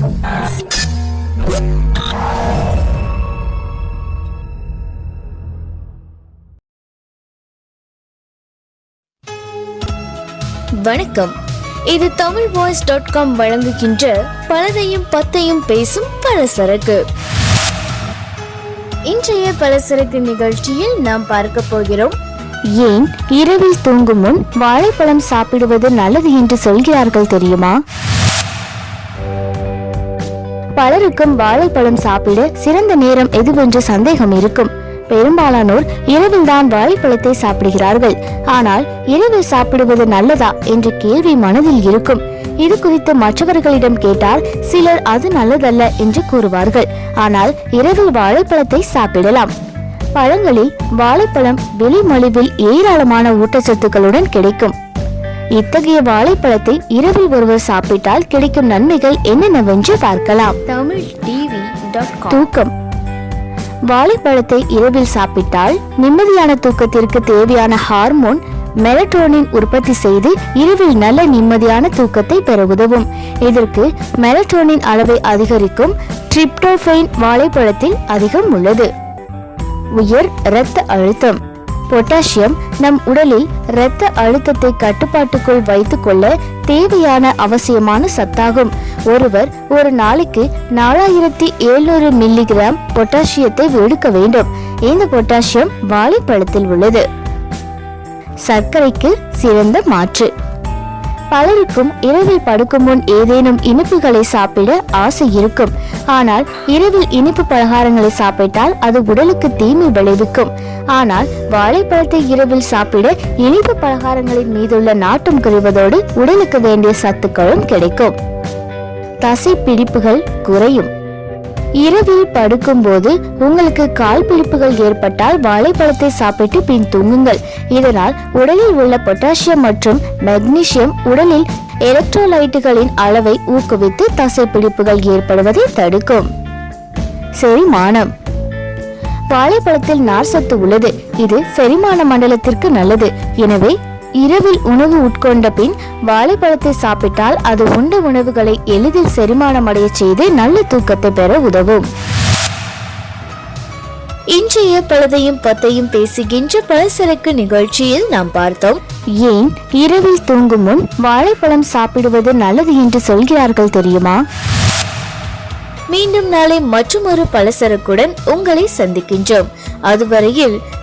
வணக்கம். இது Tamil voice dot com வழங்குகின்ற பலதையும் பத்தையும் பேசும் பலசரக்கு. இன்றைய பலசரக்கு நிகழ்ச்சியில் நாம் பார்க்க போகிறோம். ஏன் இரவில் தூங்கும் முன் வாழைப்பழம் சாப்பிடுவது நல்லது என்று சொல்கிறார்கள் தெரியுமா? பலருக்கும் வாழைப்பழம் சாப்பிட சிறந்த நேரம் எதுவென்று சந்தேகம் இருக்கும். பெரும்பாலானோர் இரவில் தான் வாழைப்பழத்தை சாப்பிடுகிறார்கள். ஆனால் இரவில் சாப்பிடுவது நல்லதா என்ற கேள்வி மனதில் இருக்கும். இது குறித்து மற்றவர்களிடம் கேட்டால் சிலர் அது நல்லதல்ல என்று கூறுவார்கள். ஆனால் இரவில் வாழைப்பழத்தை சாப்பிடலாம். பழங்களில் வாழைப்பழம் வெளிமலிவில் ஏராளமான ஊட்டச்சத்துக்களுடன் கிடைக்கும். இத்தகைய வாழைப்பழத்தை இரவில் ஒருவர் சாப்பிட்டால் கிடைக்கும் நன்மைகள் என்னென்னவென்று பார்க்கலாம். தமிழ் டிவி தூக்கம். வாழைப்பழத்தை இரவில் சாப்பிட்டால் நிம்மதியான தூக்கத்திற்கு தேவையான ஹார்மோன் மெலட்டோனின் உற்பத்தி செய்து இரவில் நல்ல நிம்மதியான தூக்கத்தை பெற உதவும். இதற்கு மெலட்டோனின் அளவை அதிகரிக்கும் ட்ரிப்டோஃபைன் வாழைப்பழத்தில் அதிகம் உள்ளது. உயர் இரத்த அழுத்தம். பொட்டாசியம் நம் உடலில் இரத்த அழுத்தத்தை கட்டுப்பாட்டுக்குள் வைத்துக்கொள்ள தேவையான அவசியமான சத்தாகும். ஒருவர் ஒரு நாளைக்கு நாலாயிரத்தி எழுநூறு மில்லிகிராம் பொட்டாசியத்தை எடுக்க வேண்டும். இந்த பொட்டாசியம் வாழைப்பழத்தில் உள்ளது. சர்க்கரைக்கு சிறந்த மாற்று. பலருக்கும் இரவில் படுக்கும் முன் ஏதேனும் இனிப்புகளை சாப்பிட ஆசை இருக்கும். ஆனால் இரவில் இனிப்பு பலகாரங்களை சாப்பிட்டால் அது உடலுக்கு தீமை விளைவிக்கும். ஆனால் வாழைப்பழத்தை இரவில் சாப்பிட இனிப்பு பலகாரங்களின் மீதுள்ள நாட்டம் குறைவதோடு உடலுக்கு வேண்டிய சத்துக்களும் கிடைக்கும். தசை பிடிப்புகள் குறையும். இரவில் படுக்கும்போது உங்களுக்கு கால் பிடிப்புகள் ஏற்பட்டால் வாழைப்பழத்தை சாப்பிட்டு பின் தூங்குங்கள். இதனால் உடலில் உள்ள பொட்டாசியம் மற்றும் மெக்னீசியம் உடலில் எலக்ட்ரோலைட்டுகளின் அளவை ஊக்குவித்து தசை பிடிப்புகள் ஏற்படுவதை தடுக்கும். செரிமானம். வாழைப்பழத்தில் நார் சத்து உள்ளது. இது செரிமான மண்டலத்திற்கு நல்லது. எனவே இரவில் உணவு உட்கொண்ட பின் வாழைப்பழத்தை சாப்பிட்டால் அது உண்ட உணவுகளை எளிதில் செரிமானம் அடைய செய்து நல்ல தூக்கத்தை பெற உதவும். இன்றைய பலதையும் பத்தையும் பேசுகின்ற பழசரக்கு நிகழ்ச்சியில் நாம் பார்த்தோம். ஏன் இரவில் தூங்கும் முன் வாழைப்பழம் சாப்பிடுவது நல்லது என்று சொல்கிறார்கள் தெரியுமா? மீண்டும் நாளை மற்றொரு பலசரக்குடன் உங்களை சந்திக்கின்றோம். அதுவரையில்